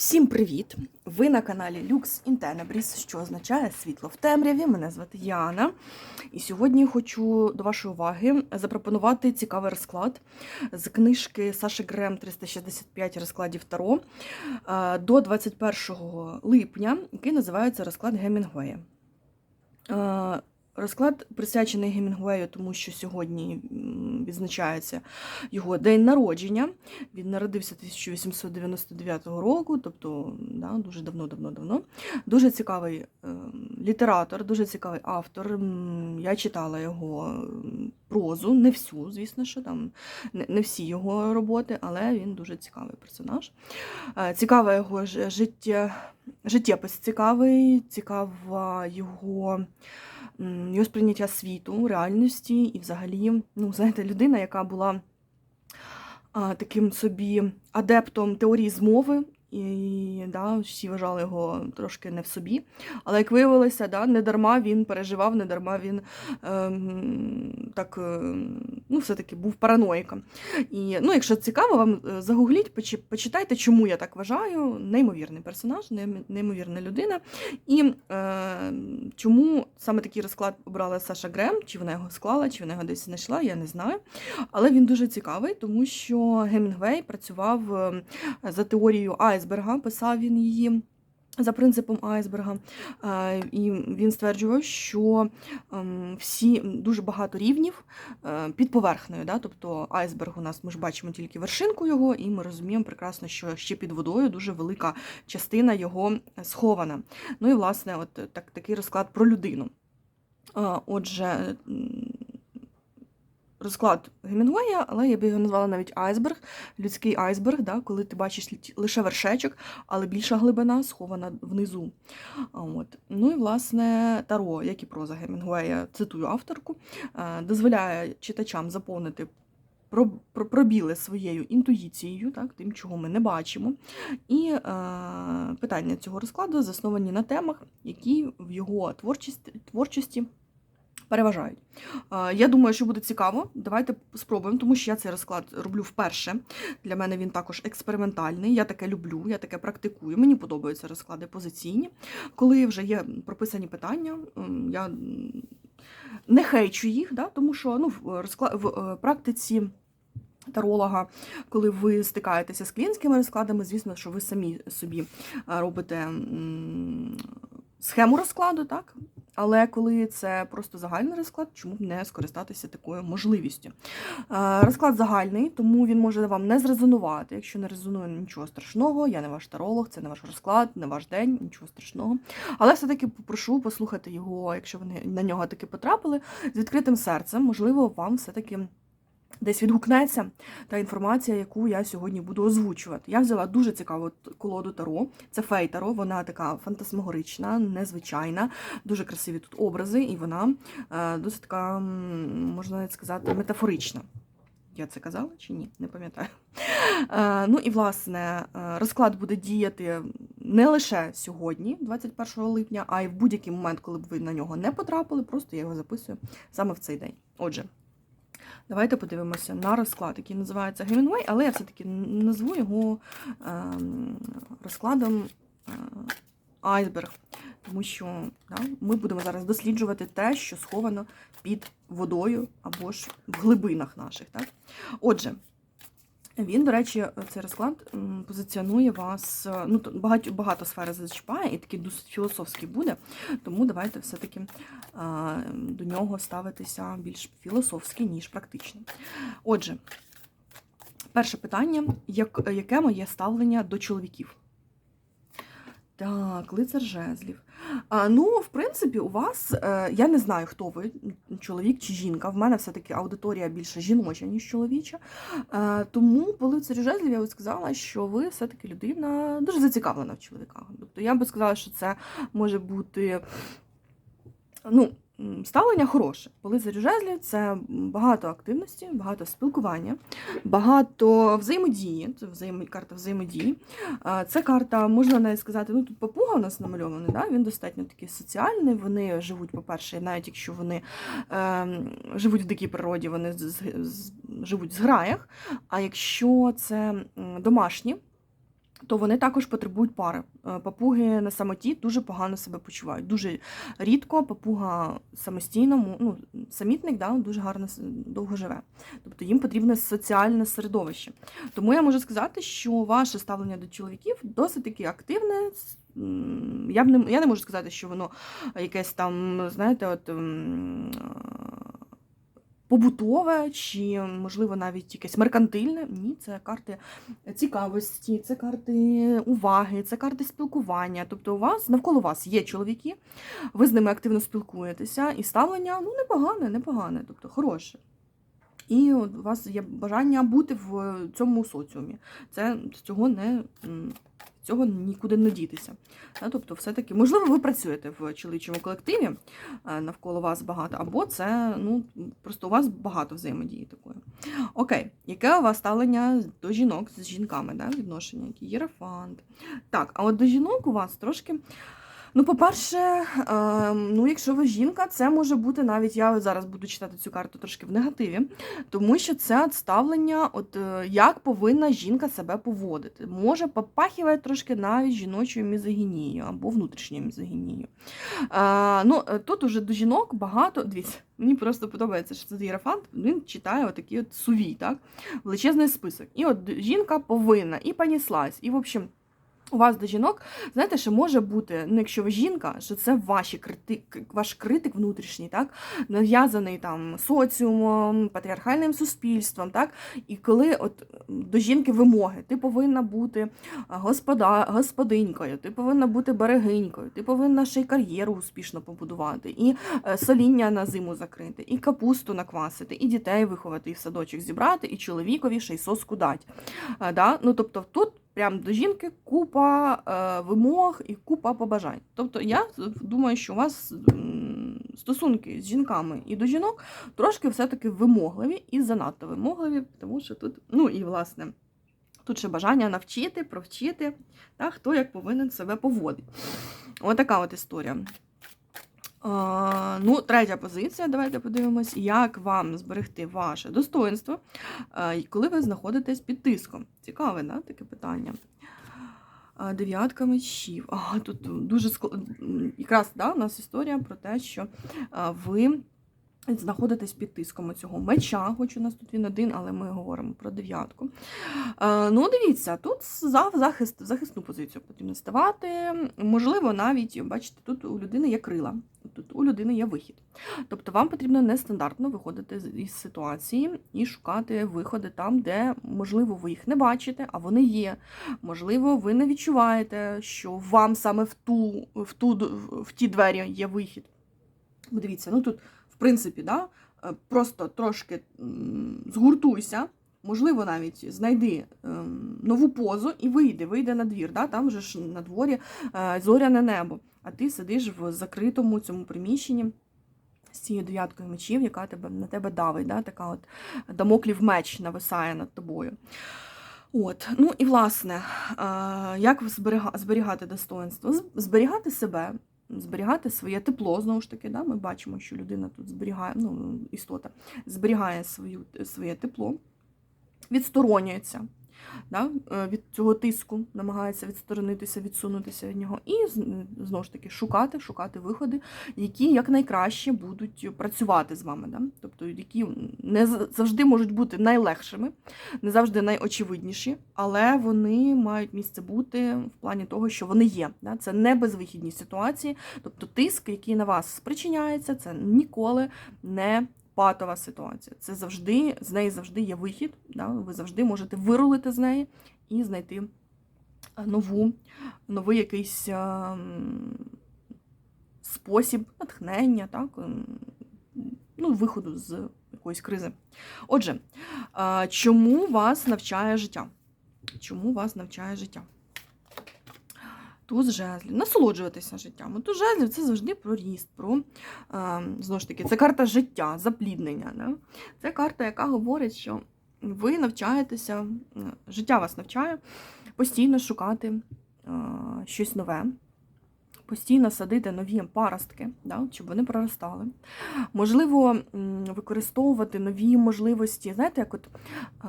Всім привіт! Ви на каналі Lux in Tenebris, що означає світло в темряві. Мене звати Яна. І сьогодні хочу до вашої уваги запропонувати цікавий розклад з книжки Саші Грем 365 розкладів Таро е, до 21 липня, який називається Розклад Гемінгуея. Розклад присвячений Гемінгуею, тому що сьогодні відзначається його день народження. Він народився 1899 року, тобто да, дуже давно-давно-давно. Дуже цікавий е, літератор, дуже цікавий автор. Я читала його прозу, не всю, звісно, що там не, не всі його роботи, але він дуже цікавий персонаж. Е, Цікаве його життя, життєпис цікавий, цікава його. Його сприйняття світу, реальності, і взагалі, ну, знаєте, людина, яка була таким собі адептом теорії змови, і да, всі вважали його трошки не в собі. Але як виявилося, да, не дарма він переживав, не дарма він ем, так, ем, ну, все-таки був параноїком. І, ну, якщо цікаво, вам е, загугліть, почи- почитайте, чому я так вважаю. Неймовірний персонаж, неймовірна людина. І е, чому саме такий розклад обрала Саша Грем, чи вона його склала, чи вона його десь знайшла, я не знаю. Але він дуже цікавий, тому що Гемінгвей працював е, за теорією айсберга, писав він її. За принципом айсберга, Е, і він стверджував, що ем, всі дуже багато рівнів е, під поверхнею. Да? Тобто айсберг у нас ми ж бачимо тільки вершинку його, і ми розуміємо прекрасно, що ще під водою дуже велика частина його схована. Ну і власне, от так, такий розклад про людину. Е, Отже, розклад Гемінгуея, але я б його назвала навіть айсберг, людський айсберг, да, коли ти бачиш лише вершечок, але більша глибина схована внизу. От. Ну і власне Таро, як і проза Гемінгуея, цитую авторку, е, дозволяє читачам заповнити про- про- пробіли своєю інтуїцією, так, тим, чого ми не бачимо. І е, питання цього розкладу засновані на темах, які в його творчості, творчості переважають. Е, Я думаю, що буде цікаво. Давайте спробуємо, тому що я цей розклад роблю вперше. Для мене він також експериментальний. Я таке люблю, я таке практикую. Мені подобаються розклади позиційні. Коли вже є прописані питання, я не хейчу їх, да, тому що ну, в, в е, практиці. Таролога, коли ви стикаєтеся з клієнтськими розкладами, звісно, що ви самі собі е, робите схему розкладу, так? Але коли це просто загальний розклад, чому б не скористатися такою можливістю? Е, Розклад загальний, тому він може вам не зрезонувати. Якщо не резонує, нічого страшного, я не ваш таролог, це не ваш розклад, не ваш день, нічого страшного. Але все-таки попрошу послухати його, якщо ви на нього таки потрапили, з відкритим серцем. Можливо, вам все-таки. Десь відгукнеться та інформація, яку я сьогодні буду озвучувати. Я взяла дуже цікаву колоду Таро. Це фей Таро, вона така фантасмагорична, незвичайна, дуже красиві тут образи, і вона е, досить така, можна сказати, метафорична. Я це казала чи ні? Не пам'ятаю. Е, ну і власне е, розклад буде діяти не лише сьогодні, 21 липня, а й в будь-який момент, коли б ви на нього не потрапили, просто я його записую саме в цей день. Отже. Давайте подивимося на розклад, який називається Гемінгуей, але я все-таки назву його ем, розкладом е, айсберг, тому що да, ми будемо зараз досліджувати те, що сховано під водою або ж в глибинах наших. Так? Отже, він, до речі, цей розклад позиціонує вас, е, ну, багато, багато сфери зачіпає і такий досить філософський буде, тому давайте все-таки а, до нього ставитися більш філософськи, ніж практично. Отже, перше питання: як, яке моє ставлення до чоловіків? Так, лицар жезлів. А, ну, в принципі, у вас, е, я не знаю, хто ви, чоловік чи жінка. В мене все-таки аудиторія більше жіноча, ніж чоловіча. Е, тому по лицарю жезлів я би сказала, що ви все-таки людина дуже зацікавлена в чоловіках. Тобто я би сказала, що це може бути ну, ставлення хороше. По лицарю це багато активності, багато спілкування, багато взаємодії. Це взаємо... карта взаємодії. Це карта, можна навіть сказати, ну тут папуга у нас намальований, да? він достатньо такий соціальний. Вони живуть, по-перше, навіть якщо вони е, живуть в дикій природі, вони з, з- живуть в зграях. А якщо це домашні то вони також потребують пари. Е, Папуги на самоті дуже погано себе почувають. Дуже рідко папуга самостійно, ну, самітник да, дуже гарно довго живе. Тобто їм потрібне соціальне середовище. Тому я можу сказати, що ваше ставлення до чоловіків досить таки активне. Я, б не, я не можу сказати, що воно якесь там, знаєте, от. Побутове чи, можливо, навіть якесь меркантильне. Ні, це карти цікавості, це карти уваги, це карти спілкування. Тобто у вас навколо вас є чоловіки, ви з ними активно спілкуєтеся, і ставлення ну, непогане, непогане, тобто хороше. І у вас є бажання бути в цьому соціумі. Це цього не цього нікуди не дітися. Тобто, все-таки, можливо, ви працюєте в чоловічому колективі, е, навколо вас багато, або це ну, просто у вас багато взаємодії такої. Окей, яке у вас ставлення до жінок з жінками, да, відношення, які єрофант. Так, а от до жінок у вас трошки. Ну, по-перше, е, ну, якщо ви жінка, це може бути навіть я зараз буду читати цю карту трошки в негативі, тому що це ставлення, от е, як повинна жінка себе поводити. Може попахиває трошки навіть жіночою мізогінією або внутрішньою мізогінією. Е, ну, е, тут уже до жінок багато. Дивіться, мені просто подобається, що це єрофант, він читає отакий от сувій, так? величезний список. І от жінка повинна, і поніслась, і в общем. У вас до жінок, знаєте, що може бути, ну якщо ви жінка, що це ваші критик, ваш критик внутрішній, так, нав'язаний там соціумом, патріархальним суспільством, так, і коли от до жінки вимоги, ти повинна бути господа, господинькою, ти повинна бути берегинькою, ти повинна ще й кар'єру успішно побудувати, і е, соління на зиму закрити, і капусту наквасити, і дітей виховати, і в садочок зібрати, і чоловікові ще й соску дать. Е, Да? Ну, тобто тут прям до жінки купа е, вимог і купа побажань. Тобто я думаю, що у вас стосунки з жінками і до жінок трошки все-таки вимогливі і занадто вимогливі, тому що тут, ну і власне. Тут ще бажання навчити, провчити, та, хто як повинен себе поводити. Отака от історія. Ну, третя позиція. Давайте подивимось, як вам зберегти ваше достоинство, а, коли ви знаходитесь під тиском. Цікаве, да, таке питання. Дев'ятка мечів. А, тут дуже склад... якраз да, у нас історія про те, що а, ви знаходитесь під тиском цього меча, хоч у нас тут він один, але ми говоримо про дев'ятку. Е, ну, дивіться, тут за захист, захисну позицію потрібно ставати. Можливо, навіть, бачите, тут у людини є крила, тут у людини є вихід. Тобто вам потрібно нестандартно виходити із ситуації і шукати виходи там, де, можливо, ви їх не бачите, а вони є. Можливо, ви не відчуваєте, що вам саме в, ту, в, ту, в ті двері є вихід. Дивіться, ну тут, принципі, да, е, просто трошки згуртуйся, можливо, навіть знайди ем, нову позу і вийди, вийди на двір. Да? Там вже ж на дворі е, зоряне небо, а ти сидиш в закритому цьому приміщенні. З цією дев'яткою мечів, яка тебе, на тебе давить, да? така от дамоклів меч нависає над тобою. От, ну і власне, е, як зберігати достоинство? Зберігати себе, зберігати своє тепло, знову ж таки, да? ми бачимо, що людина тут зберігає, ну, істота зберігає свою, своє тепло, відсторонюється да? е, від цього тиску, намагається відсторонитися, відсунутися від нього, і знову ж таки шукати, шукати виходи, які якнайкраще будуть працювати з вами. Да? Тобто, які не завжди можуть бути найлегшими, не завжди найочевидніші, але вони мають місце бути в плані того, що вони є. Да? Це не безвихідні ситуації, тобто тиск, який на вас спричиняється, це ніколи не патова ситуація. Це завжди, з неї завжди є вихід. Да? Ви завжди можете вирулити з неї і знайти е, нову, новий якийсь ем, спосіб натхнення, так? ну, виходу з якоїсь кризи. Отже, е, чому вас навчає життя? Чому вас навчає життя? Туз жезлів. Насолоджуватися життям. Туз жезлів це завжди про ріст, про е, знову ж таки, це карта життя, запліднення. Да? Це карта, яка говорить, що ви навчаєтеся, е, життя вас навчає постійно шукати е, щось нове, постійно садити нові паростки, да, щоб вони проростали. Можливо, використовувати нові можливості. Знаєте, як от. е,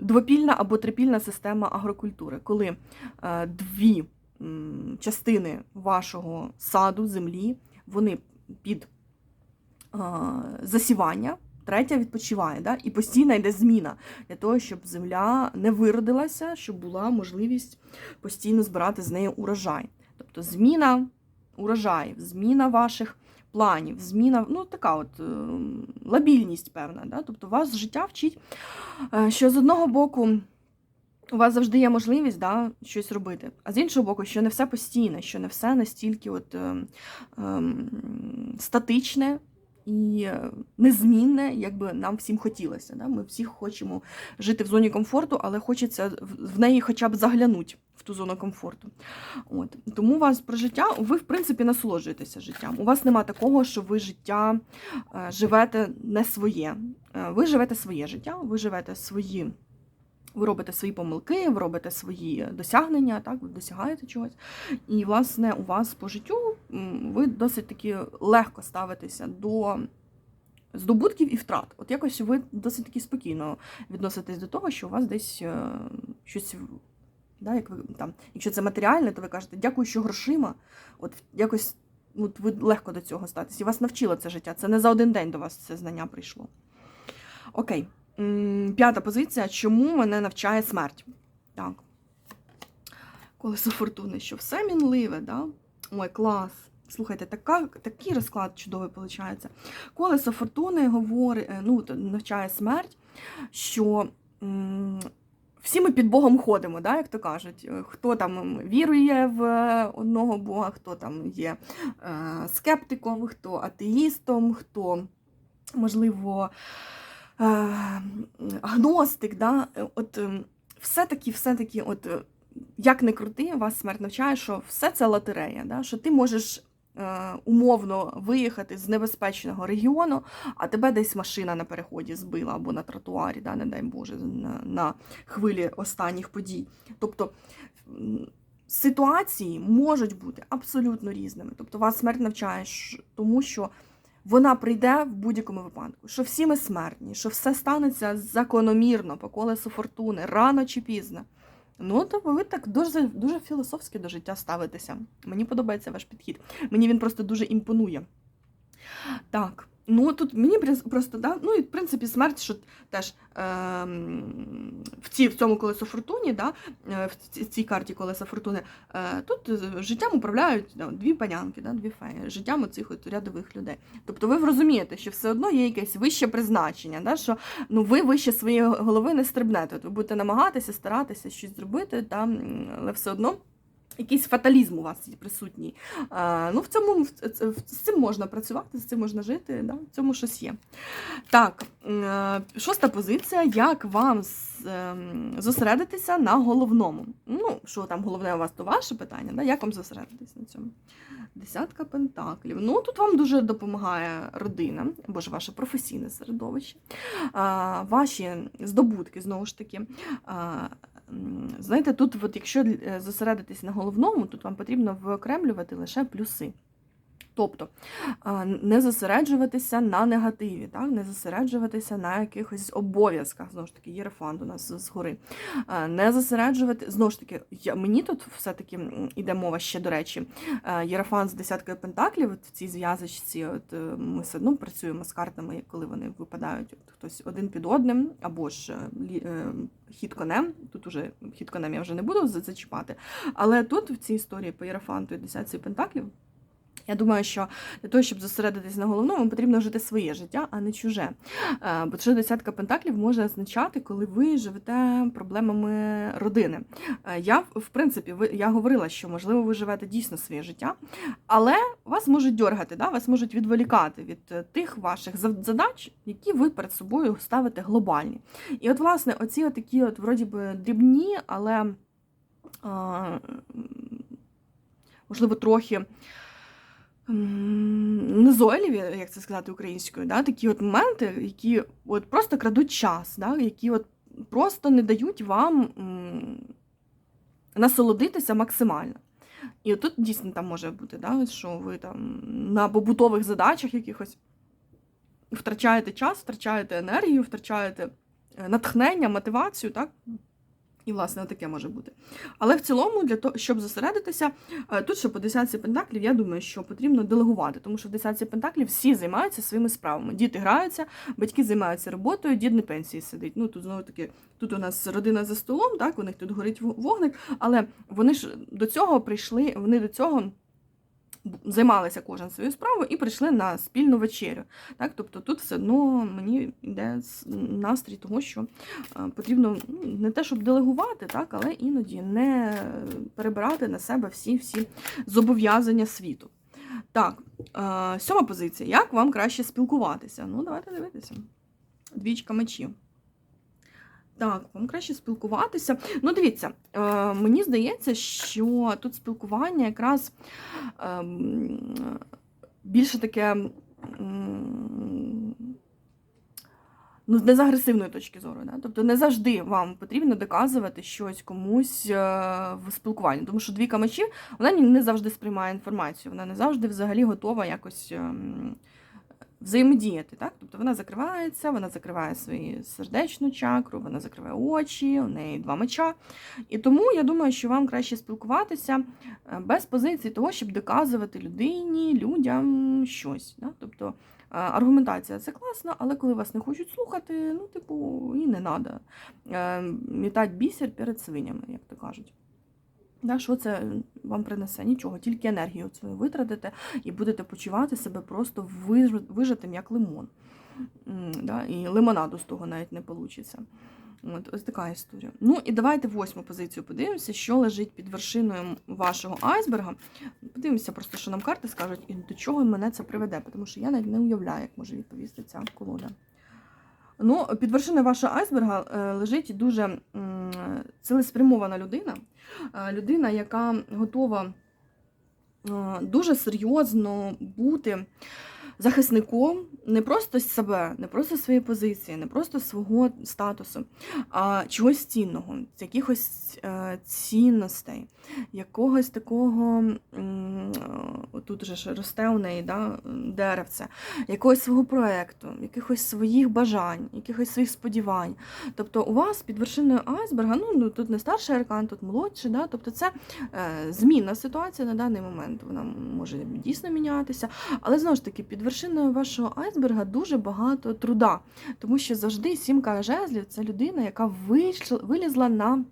двопільна або трипільна система агрокультури, коли е, дві частини вашого саду, землі, вони під е, засівання, третя відпочиває. Да? І постійно йде зміна для того, щоб земля не виродилася, щоб була можливість постійно збирати з неї урожай. Тобто зміна урожаїв, зміна ваших планів, зміна, ну така от е, лабільність певна. Да? Тобто вас життя вчить, е, що з одного боку. У вас завжди є можливість да, щось робити. А з іншого боку, що не все постійне, що не все настільки от, е, е, статичне і е, незмінне, як би нам всім хотілося. Да? Ми всі хочемо жити в зоні комфорту, але хочеться в- в неї хоча б заглянути в ту зону комфорту. От. Тому у вас про життя, ви, в принципі, насолоджуєтеся життям. У вас нема такого, що ви життя е, живете не своє. Е, Ви живете своє життя, ви живете свої. Ви робите свої помилки, ви робите свої досягнення, так, ви досягаєте чогось. І, власне, у вас по життю ви досить таки легко ставитеся до здобутків і втрат. От якось ви досить таки спокійно відноситесь до того, що у вас десь е, щось. Да, як ви, там, якщо це матеріальне, то ви кажете, дякую, що грошима. От якось от ви легко до цього статись. І вас навчило це життя. Це не за один день до вас це знання прийшло. Окей. П'ята позиція. Чому мене навчає смерть? Так. Колесо фортуни, що все мінливе, да? Ой, клас. Слухайте, така, такий розклад чудовий виходить. Колесо фортуни говорить, е, ну, навчає смерть, що всі ми під Богом ходимо, да, як то кажуть. Е, Хто там вірує в е, одного Бога, хто там є е, скептиком, хто атеїстом, хто, можливо, агностик. Да? От все-таки, все-таки, от, як не крути, вас смерть навчає, що все це лотерея, да? що ти можеш. Е, Умовно виїхати з небезпечного регіону, а тебе десь машина на переході збила або на тротуарі, да, не дай Боже, на, на хвилі останніх подій. Тобто ситуації можуть бути абсолютно різними. Тобто вас смерть навчає, тому що вона прийде в будь-якому випадку, що всі ми смертні, що все станеться закономірно по колесу фортуни, рано чи пізно. Ну, то ви так дуже, дуже філософськи до життя ставитеся. Мені подобається ваш підхід. Мені він просто дуже імпонує. Так, ну тут мені просто, да, ну і в принципі смерть, що теж ем, в, цій, в цьому колесо фортуні, да, е, в цій карті колеса фортуни, е, тут е, життям управляють да, дві панянки, да, дві феї, життям оцих от рядових людей. Тобто ви розумієте, що все одно є якесь вище призначення, да, що ну, ви вище своєї голови не стрибнете. От ви будете намагатися, старатися щось зробити, да, але все одно. Якийсь фаталізм у вас присутній. А, ну, в цьому з цим можна працювати, з цим можна жити, да? в цьому щось є. Так, е, шоста позиція. Як вам ем, зосередитися на головному? Ну, що там головне у вас, то ваше питання, да? як вам зосередитись на цьому? Десятка пентаклів. Ну, тут вам дуже допомагає родина, або ж ваше професійне середовище, а, ваші здобутки, знову ж таки. А, Знаєте, тут, от, якщо е, зосередитись на головному, тут вам потрібно виокремлювати лише плюси. Тобто не зосереджуватися на негативі, так? не зосереджуватися на якихось обов'язках, знову ж таки, єрефант у нас згори. Не зосереджувати, знову ж таки, мені тут все-таки м, іде мова ще, до речі, єрефант з десяткою пентаклів, от в цій зв'язочці, от, е, ми все одно працюємо з картами, коли вони випадають от, хтось один під одним, або ж е, е, хід конем. Тут уже хід конем я вже не буду зачіпати. Але тут в цій історії по єрофанту і десятці пентаклів. Я думаю, що для того, щоб зосередитись на головному, потрібно жити своє життя, а не чуже. Е, Бо що десятка пентаклів може означати, коли ви живете проблемами родини. Е, Я, в принципі, я говорила, що можливо ви живете дійсно своє життя, але вас можуть дьоргати, да? вас можуть відволікати від е, тих ваших задач, які ви перед собою ставите глобальні. І от, власне, оці такі, от, вроді би, дрібні, але можливо, трохи м, назойливі, як це сказати українською, да? такі от моменти, які от просто крадуть час, да? які от просто не дають вам насолодитися максимально. І тут дійсно там може бути, да, що ви там на побутових задачах якихось втрачаєте час, втрачаєте енергію, втрачаєте е, натхнення, мотивацію, так? І, власне, таке може бути. Але в цілому, для того, щоб зосередитися, е, тут ще по десятці пентаклів, я думаю, що потрібно делегувати, тому що в десятці пентаклів всі займаються своїми справами. Діти граються, батьки займаються роботою, дід на пенсії сидить. Ну тут знову таки, тут у нас родина за столом, так, у них тут горить вогник, але вони ж до цього прийшли, вони до цього. Займалися кожен своєю справою і прийшли на спільну вечерю. Так? Тобто тут все одно мені йде настрій того, що е, потрібно ну, не те, щоб делегувати, так, але іноді не перебирати на себе всі всі зобов'язання світу. Так, е, сьома позиція. Як вам краще спілкуватися? Ну, давайте дивитися. Двічка мечів. Так, вам краще спілкуватися. Ну, дивіться, е, мені здається, що тут спілкування якраз ем, більше таке. Ну, не з агресивної точки зору, да? тобто не завжди вам потрібно доказувати щось комусь е, в спілкуванні, тому що двійка мечів вона не завжди сприймає інформацію, вона не завжди взагалі готова якось ем, взаємодіяти. Так? Тобто вона закривається, вона закриває свою сердечну чакру, вона закриває очі, у неї два меча. І тому я думаю, що вам краще спілкуватися е, без позиції того, щоб доказувати людині, людям щось. Да? Тобто е, аргументація це класно, але коли вас не хочуть слухати, ну, типу, і не треба. Мітать бісер перед свинями, як то кажуть. Да, що це вам принесе? Нічого, тільки енергію свою витратите і будете почувати себе просто виж- вижатим, як лимон. Да? І лимонаду з того навіть не вийде. От, ось така історія. Ну і давайте восьму позицію подивимося, що лежить під вершиною вашого айсберга. Подивимося просто, що нам карти скажуть, і до чого мене це приведе, тому що я навіть не уявляю, як може відповісти ця колода. Ну, під вершиною вашого айсберга е, лежить дуже цілеспрямована людина. Е, Людина, яка готова е, дуже серйозно бути захисником не просто себе, не просто своєї позиції, не просто свого статусу, а чогось цінного, якихось е, цінностей, якогось такого, е, тут же ж росте у неї да, деревце, якогось свого проекту, якихось своїх бажань, якихось своїх сподівань. Тобто у вас під вершиною айсберга, ну, ну тут не старший аркан, тут молодший, да, тобто це е, змінна ситуація на даний момент. Вона може дійсно мінятися. Але знову ж таки, під вершиною вашого айсберга дуже багато труда, тому що завжди сімка жезлів це людина, яка вийшла, вилізла на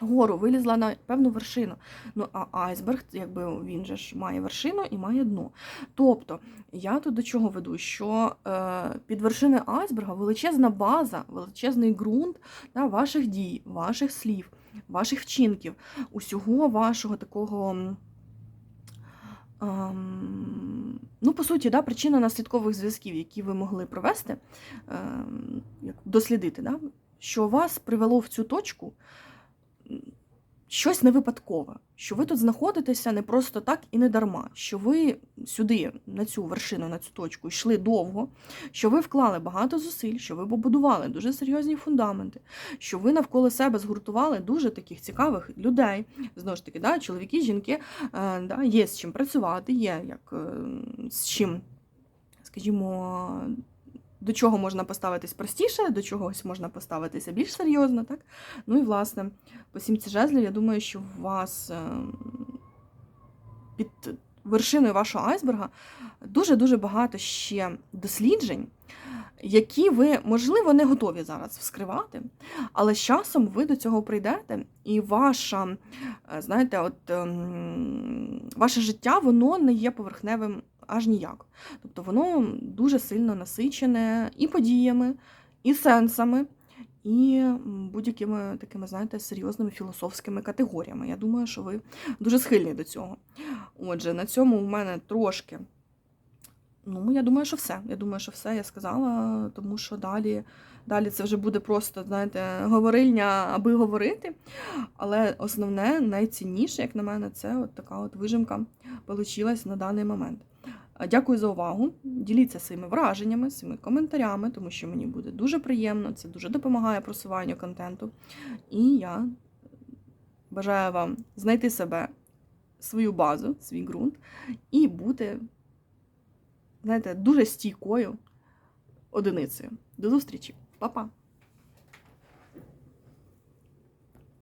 гору, вилізла на певну вершину. Ну, а айсберг, якби він же ж має вершину і має дно. Тобто, я тут до чого веду, що е, під вершиною айсберга величезна база, величезний ґрунт да, ваших дій, ваших слів, ваших вчинків, усього вашого такого. Ну, по суті, да, причина наслідкових зв'язків, які ви могли провести, ем, дослідити, да, що вас привело в цю точку щось не випадкове, що ви тут знаходитеся не просто так і не дарма, що ви сюди, на цю вершину, на цю точку йшли довго, що ви вклали багато зусиль, що ви побудували дуже серйозні фундаменти, що ви навколо себе згуртували дуже таких цікавих людей. Знову ж таки, да, чоловіки, жінки, е, да, є з чим працювати, є як е, з чим, скажімо, до чого можна поставитись простіше, до чогось можна поставитися більш серйозно. Так? Ну і власне, по сімці жезлів, я думаю, що у вас е, під вершиною вашого айсберга дуже-дуже багато ще досліджень, які ви, можливо, не готові зараз вскривати, але з часом ви до цього прийдете, і ваша, е, знаєте, от ем, ваше життя воно не є поверхневим аж ніяк. Тобто воно дуже сильно насичене і подіями, і сенсами, і будь-якими такими, знаєте, серйозними філософськими категоріями. Я думаю, що ви дуже схильні до цього. Отже, на цьому у мене трошки. Ну, я думаю, що все. Я думаю, що все я сказала, тому що далі, далі це вже буде просто, знаєте, говорильня, аби говорити. Але основне, найцінніше, як на мене, це от така от вижимка получилась на даний момент. Дякую за увагу. Діліться своїми враженнями, своїми коментарями, тому що мені буде дуже приємно, це дуже допомагає просуванню контенту. І я бажаю вам знайти себе, свою базу, свій ґрунт і бути, знаєте, дуже стійкою одиницею. До зустрічі, Па-па!